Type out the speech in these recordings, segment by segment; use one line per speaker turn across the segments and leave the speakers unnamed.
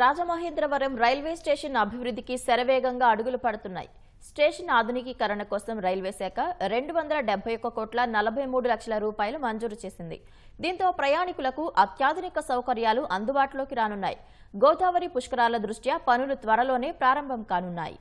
Rajamahendravaram railway station అభివృద్ధికి శరవేగంగా అడుగులు పడుతున్నాయి. స్టేషన్ ఆధునికీకరణ కోసం రైల్వే శాఖ రెండు వందల డెబ్బై ఒక్క కోట్ల నలభై మూడు లక్షల రూపాయలు మంజూరు చేసింది. దీంతో ప్రయాణికులకు అత్యాధునిక సౌకర్యాలు అందుబాటులోకి రానున్నాయి. గోదావరి పుష్కరాల దృష్ట్యా పనులు త్వరలోనే ప్రారంభం కానున్నాయి.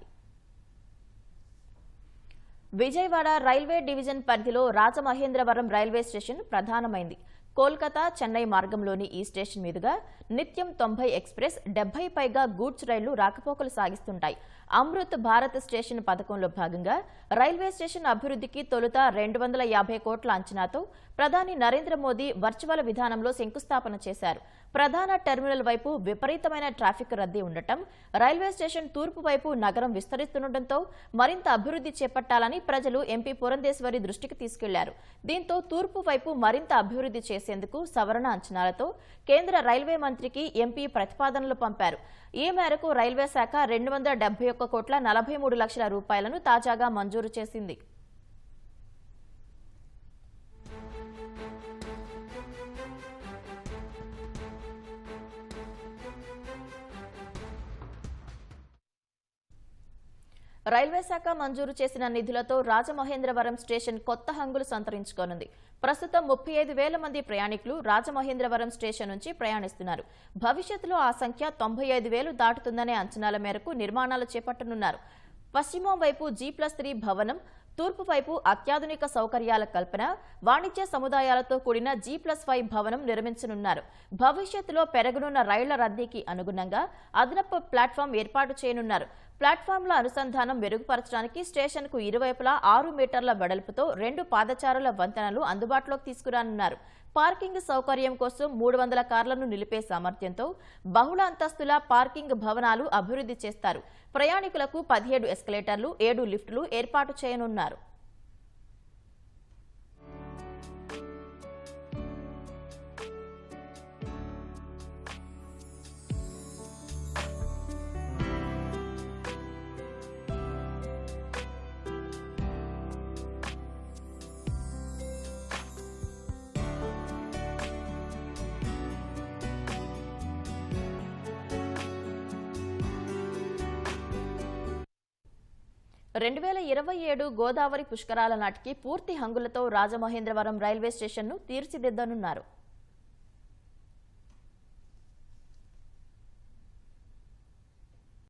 విజయవాడ రైల్వే డివిజన్ పరిధిలో రాజమహేంద్రవరం రైల్వే స్టేషన్ ప్రధానమైంది. కోల్కతా చెన్నై మార్గంలోని ఈ స్టేషన్ మీదుగా నిత్యం తొంభై ఎక్స్ప్రెస్ డెబ్బై పైగా గూడ్స్ రైళ్ళు రాకపోకలు సాగిస్తుంటాయి. అమృత్ భారత్ స్టేషన్ పథకంలో భాగంగా రైల్వే స్టేషన్ అభివృద్ధికి తొలుత రెండు వందల యాభై కోట్ల అంచనాతో ప్రధాని నరేంద్ర మోదీ వర్చువల్ విధానంలో శంకుస్థాపన చేశారు. ప్రధాన టెర్మినల్ వైపు విపరీతమైన ట్రాఫిక్ రద్దీ ఉండటం రైల్వే స్టేషన్ తూర్పు వైపు నగరం విస్తరిస్తుండటంతో మరింత అభివృద్ధి చేపట్టాలని ప్రజలు ఎంపీ పురంధేశ్వరి దృష్టికి తీసుకెళ్ళారు. దీంతో తూర్పు వైపు మరింత అభివృద్ధి చేసేందుకు సవరణ అంచనాలతో కేంద్ర రైల్వే మంత్రికి ఎంపీ ప్రతిపాదనలు పంపారు. ఈ మేరకు రైల్వే శాఖ రెండు వందల డెబ్బై ఒక్క కోట్ల నలభై మూడు లక్షల రూపాయలను తాజాగా మంజూరు చేసింది. రైల్వే శాఖ మంజూరు చేసిన నిధులతో రాజమహేంద్రవరం స్టేషన్ కొత్త హంగులు సంతరించుకోనుంది. ప్రస్తుతం ముప్పై ఐదు వేల మంది ప్రయాణికులు రాజమహేంద్రవరం స్టేషన్ నుంచి ప్రయాణిస్తున్నారు. భవిష్యత్తులో ఆ సంఖ్య తొంభై ఐదు వేలు దాటుతుందనే అంచనాల మేరకు నిర్మాణాలు చేపట్టనున్నారు. పశ్చిమం వైపు జీ ప్లస్ త్రీ భవనం తూర్పు వైపు అత్యాధునిక సౌకర్యాల కల్పన వాణిజ్య సముదాయాలతో కూడిన జీ ప్లస్ ఫైవ్ భవనం నిర్మించనున్నారు. భవిష్యత్తులో పెరగనున్న రైళ్ళ రద్దీకి అనుగుణంగా అదనపు ప్లాట్ఫామ్ ఏర్పాటు చేయనున్నారు. ప్లాట్ఫామ్ల అనుసంధానం మెరుగుపరచడానికి స్టేషన్కు ఇరువైపులా ఆరు మీటర్ల వెడల్పుతో రెండు పాదచారుల వంతెనలు అందుబాటులోకి తీసుకురానున్నారు. పార్కింగ్ సౌకర్యం కోసం మూడు వందల కార్లను నిలిపే సామర్థ్యంతో బహుళ అంతస్తుల పార్కింగ్ భవనాలు అభివృద్ధి చేస్తారు. ప్రయాణికులకు పదిహేడు ఎస్కలేటర్లు ఏడు లిఫ్టులు ఏర్పాటు చేయనున్నారు. claro. రెండు వేల ఇరవై ఏడు గోదావరి పుష్కరాల నాటికి పూర్తి హంగులతో రాజమహేంద్రవరం రైల్వే స్టేషన్ను తీర్చిదిద్దనున్నారు.